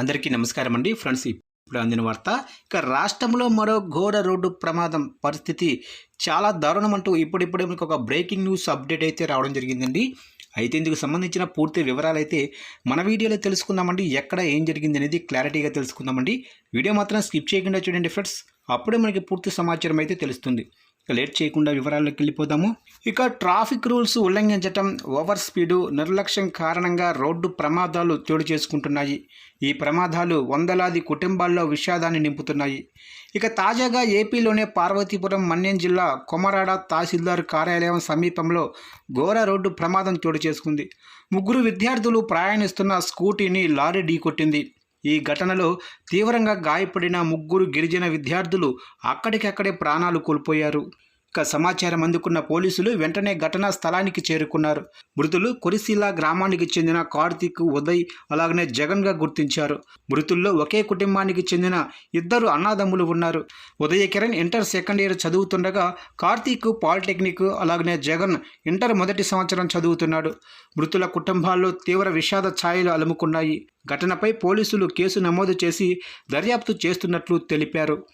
అందరికీ నమస్కారం అండి ఫ్రెండ్స్ ఇప్పుడు అందిన వార్త. ఇక రాష్ట్రంలో మరో ఘోర రోడ్డు ప్రమాదం పరిస్థితి చాలా దారుణం అంటూ ఇప్పుడిప్పుడే మనకు ఒక బ్రేకింగ్ న్యూస్ అప్డేట్ అయితే రావడం జరిగిందండి. అయితే ఇందుకు సంబంధించిన పూర్తి వివరాలు అయితే మన వీడియోలో తెలుసుకుందామండి. ఎక్కడ ఏం జరిగింది అనేది క్లారిటీగా తెలుసుకుందామండి. వీడియో మాత్రం స్కిప్ చేయకుండా చూడండి ఫ్రెండ్స్. అప్పుడే మనకి పూర్తి సమాచారం అయితే తెలుస్తుంది. లేట్ చేయకుండా వివరాల్లోకి వెళ్ళిపోదాము. ఇక ట్రాఫిక్ రూల్స్ ఉల్లంఘించటం ఓవర్ స్పీడు నిర్లక్ష్యం కారణంగా రోడ్డు ప్రమాదాలు చోటు చేసుకుంటున్నాయి. ఈ ప్రమాదాలు వందలాది కుటుంబాల్లో విషాదాన్ని నింపుతున్నాయి. ఇక తాజాగా ఏపీలోనే పార్వతీపురం మన్యం జిల్లా కొమరాడ తహసీల్దార్ కార్యాలయం సమీపంలో ఘోర రోడ్డు ప్రమాదం చోటు చేసుకుంది. ముగ్గురు విద్యార్థులు ప్రయాణిస్తున్న స్కూటీని లారీ ఢీకొట్టింది. ఈ ఘటనలో తీవ్రంగా గాయపడిన ముగ్గురు గిరిజన విద్యార్థులు అక్కడికక్కడే ప్రాణాలు కోల్పోయారు. సమాచారం అందుకున్న పోలీసులు వెంటనే ఘటనా స్థలానికి చేరుకున్నారు. మృతులు కొరిశీల గ్రామానికి చెందిన కార్తీక్ ఉదయ్ అలాగనే జగన్గా గుర్తించారు. మృతుల్లో ఒకే కుటుంబానికి చెందిన ఇద్దరు అన్నదమ్ములు ఉన్నారు. Uday Kiran inter second year చదువుతుండగా Karthik polytechnic అలాగనే జగన్ ఇంటర్ మొదటి సంవత్సరం చదువుతున్నాడు. మృతుల కుటుంబాల్లో తీవ్ర విషాద ఛాయలు అలుముకున్నాయి. ఘటనపై పోలీసులు కేసు నమోదు చేసి దర్యాప్తు చేస్తున్నట్లు తెలిపారు.